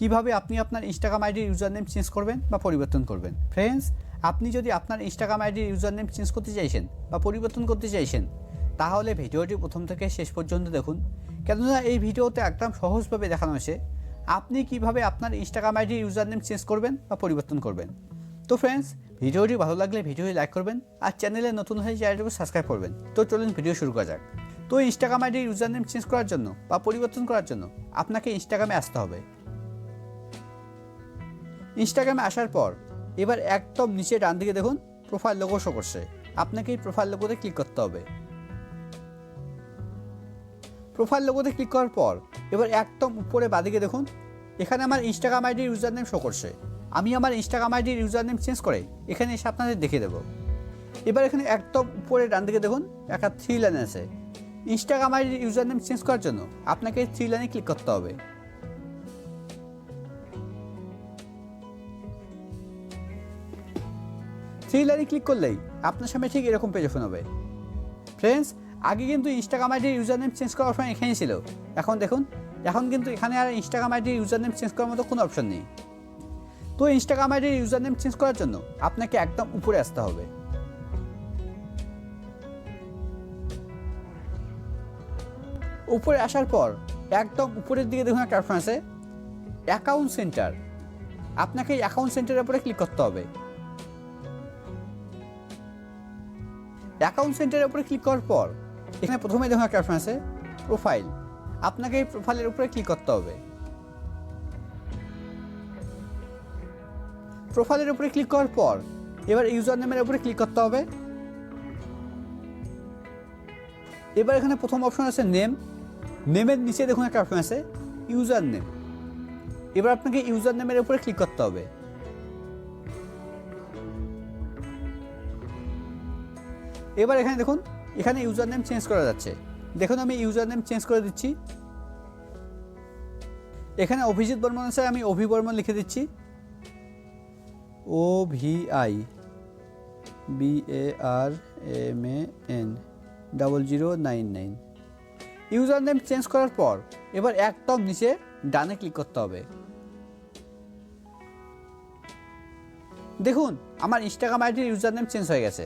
কীভাবে আপনি আপনার ইনস্টাগ্রাম আইডির ইউজার নেম চেঞ্জ করবেন বা পরিবর্তন করবেন? ফ্রেন্ডস আপনি যদি আপনার ইনস্টাগ্রাম আইডির ইউজার নেম চেঞ্জ করতে চাইছেন বা পরিবর্তন করতে চাইছেন, তাহলে ভিডিওটি প্রথম থেকে শেষ পর্যন্ত দেখুন। কেননা এই ভিডিওতে একদম সহজভাবে দেখানো হয়েছে আপনি কীভাবে আপনার ইনস্টাগ্রাম আইডির ইউজার নেম চেঞ্জ করবেন বা পরিবর্তন করবেন। তো ফ্রেন্ডস ভিডিওটি ভালো লাগলে ভিডিওটি লাইক করবেন আর চ্যানেলে নতুন হয়ে চ্যানেলটিকে সাবস্ক্রাইব করবেন। তো চলুন ভিডিও শুরু করা যাক। তো ইনস্টাগ্রাম আইডির ইউজার নেম চেঞ্জ করার জন্য বা পরিবর্তন করার জন্য আপনাকে ইনস্টাগ্রামে আসতে হবে। ইনস্টাগ্রামে আসার পর, এবার একদম নিচে ডান দিকে দেখুন প্রোফাইল লোগো শো করছে। আপনাকে এই প্রোফাইল লোগোতে ক্লিক করতে হবে। প্রোফাইল লোগোতে ক্লিক করার পর, এবার একদম উপরে বাদিকে দেখুন, এখানে আমার ইনস্টাগ্রাম আইডির ইউজার নেম শো করছে। আমি আমার ইনস্টাগ্রাম আইডির ইউজার নেম চেঞ্জ করে, এখানে এসে আপনাদের দেখিয়ে দেবো। এবার এখানে একদম উপরে ডান দিকে দেখুন, একটা থ্রি লাইন আছে। ইনস্টাগ্রাম আইডির ইউজার নেম চেঞ্জ করার জন্য আপনাকে থ্রি লাইনে ক্লিক করতে হবে। থ্রি লাইনে ক্লিক করলেই আপনার সামনে ঠিক এরকম পেজ ওপেন হবে। ফ্রেন্ডস আগে কিন্তু ইনস্টাগ্রাম আইডির ইউজার নেম চেঞ্জ করার অপশন এখানেই ছিল। এখন দেখুন, এখন কিন্তু এখানে আর ইনস্টাগ্রাম আইডির ইউজার নেম চেঞ্জ করার মতো কোনো অপশন নেই। তো ইনস্টাগ্রাম আইডির ইউজার নেম চেঞ্জ করার জন্য আপনাকে একদম উপরে আসতে হবে। উপরে আসার পর একদম উপরের দিকে দেখুন একটা অপশন আছে অ্যাকাউন্ট সেন্টার আপনাকে অ্যাকাউন্ট সেন্টারের উপরে ক্লিক করতে হবে। অ্যাকাউন্ট সেন্টারের উপরে ক্লিক করার পর, এখানে প্রথমে দেখুন একটা অপশন আছে প্রোফাইল আপনাকে এই প্রোফাইলের উপরে ক্লিক করতে হবে। প্রোফাইলের উপরে ক্লিক করার পর, এবার ইউজার নেমের উপরে ক্লিক করতে হবে। এবার এখানে প্রথম অপশন আছে নেম নেমের নিচে দেখুন একটা অপশন আছে ইউজার নেম এবার আপনাকে ইউজার নেমের উপরে ক্লিক করতে হবে। এবার এখানে দেখুন, এখানে ইউজার নেম চেঞ্জ করা যাচ্ছে। দেখুন, আমি ইউজার নেম চেঞ্জ করে দিচ্ছি। এখানে অভিজিৎ বর্মন আছে, আমি অভি বর্মন লিখে দিচ্ছি। O V I B A R M A N double zero nine nine user name change করার পর, এবার একদম নিচে ডানে ক্লিক করতে হবে। দেখুন, আমার ইনস্টাগ্রাম আইডির ইউজার নেম চেঞ্জ হয়ে গেছে।